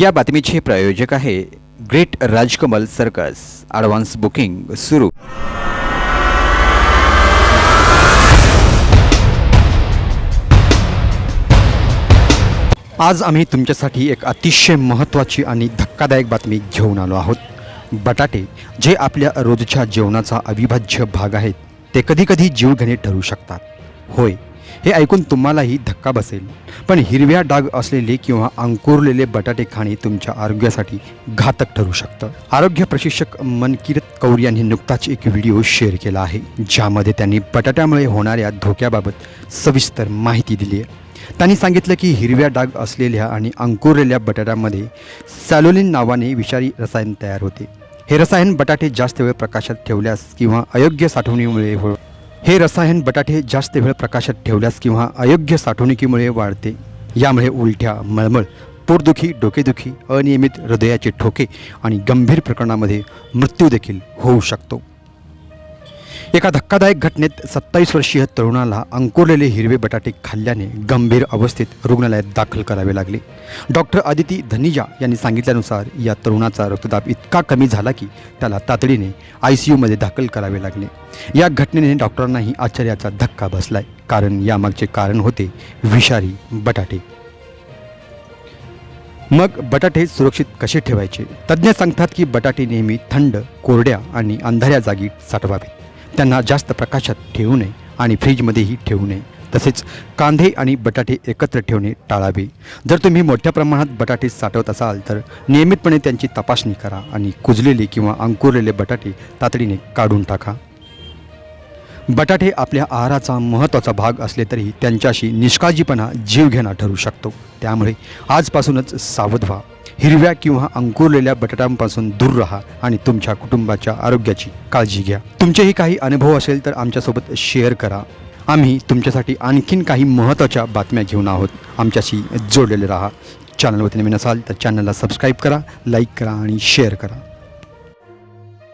या बातमीचे प्रायोजक आहे great Rajkamal circus. Advance booking सुरू. आज आम्ही तुमच्यासाठी एक अतिशय महत्त्वाची आणि धक्कादायक बातमी घेऊन आलो आहोत. बटाटे जे आपल्या रोजच्या जेवणाचा अविभाज्य भाग आहेत ते कधीकधी जीवघेणे ठरू शकतात. होय हे ऐकून तुम्हालाही धक्का बसेल. पण हिरव्या डाग असलेले किंवा अंकुरलेले बटाटे खाणे तुमच्या आरोग्यासाठी घातक ठरू शकतं. आरोग्य प्रशिक्षक मनकिरत कौर यांनी नुकताच एक व्हिडिओ शेअर केला आहे ज्यामध्ये त्यांनी बटाट्यामुळे होणाऱ्या धोक्याबाबत सविस्तर माहिती दिली आहे. त्यांनी सांगितलं की हिरव्या डाग असलेल्या आणि अंकुरलेल्या बटाट्यामध्ये सॅलोलिन नावाने विषारी रसायन तयार होते. हे रसायन बटाटे जास्त वेळ प्रकाशात ठेवल्यास किंवा अयोग्य साठवणीमुळे हो हे रसायन बटाटे जास्त वेळ प्रकाशात ठेवल्यास किंवा अयोग्य साठवणुकीमुळे वाढते. यामुळे उलट्या मळमळ पोटदुखी डोकेदुखी अनियमित हृदयाचे ठोके आणि गंभीर प्रकरणामध्ये मृत्यू देखील होऊ शकतो. एका धक्कादायक घटनेत सत्तावीस वर्षीय तरुणाला अंकुरलेले हिरवे बटाटे खाल्ल्याने गंभीर अवस्थेत रुग्णालयात दाखल करावे लागले. डॉक्टर आदिती धनिजा यांनी सांगितल्यानुसार या तरुणाचा रक्तदाब इतका कमी झाला की त्याला तातडीने आय सी यूमध्ये दाखल करावे लागले. या घटनेने डॉक्टरांनाही आश्चर्याचा धक्का बसलाय. कारण यामागचे कारण होते विषारी बटाटे. मग बटाटे सुरक्षित कसे ठेवायचे? तज्ज्ञ सांगतात की बटाटे नेहमी थंड कोरड्या आणि अंधाऱ्या जागी साठवावेत. त्यांना जास्त प्रकाशात ठेवू नये आणि फ्रीजमध्येही ठेवू नये. तसेच कांदे आणि बटाटे एकत्र ठेवणे टाळावे. जर तुम्ही मोठ्या प्रमाणात बटाटे साठवत असाल तर नियमितपणे त्यांची तपासणी करा आणि कुजलेले किंवा अंकुरलेले बटाटे तातडीने काढून टाका. बटाटे आपल्या आहाराचा महत्त्वाचा भाग असले तरी त्यांच्याशी निष्काळजीपणा जीवघेणा ठरू शकतो. त्यामुळे आजपासूनच सावध व्हा. हिरव्या किंवा अंकुरलेल्या बटाट्यांपासून दूर राहा आणि तुमच्या कुटुंबाच्या आरोग्याची काळजी घ्या. तुमचेही काही अनुभव असेल तर आमच्यासोबत शेअर करा. आम्ही तुमच्यासाठी आणखीन काही महत्त्वाच्या बातम्या घेऊन आहोत. आमच्याशी जोडलेले राहा. चॅनलवरती नवीन असाल तर चॅनलला सबस्क्राईब करा लाईक करा आणि शेअर करा.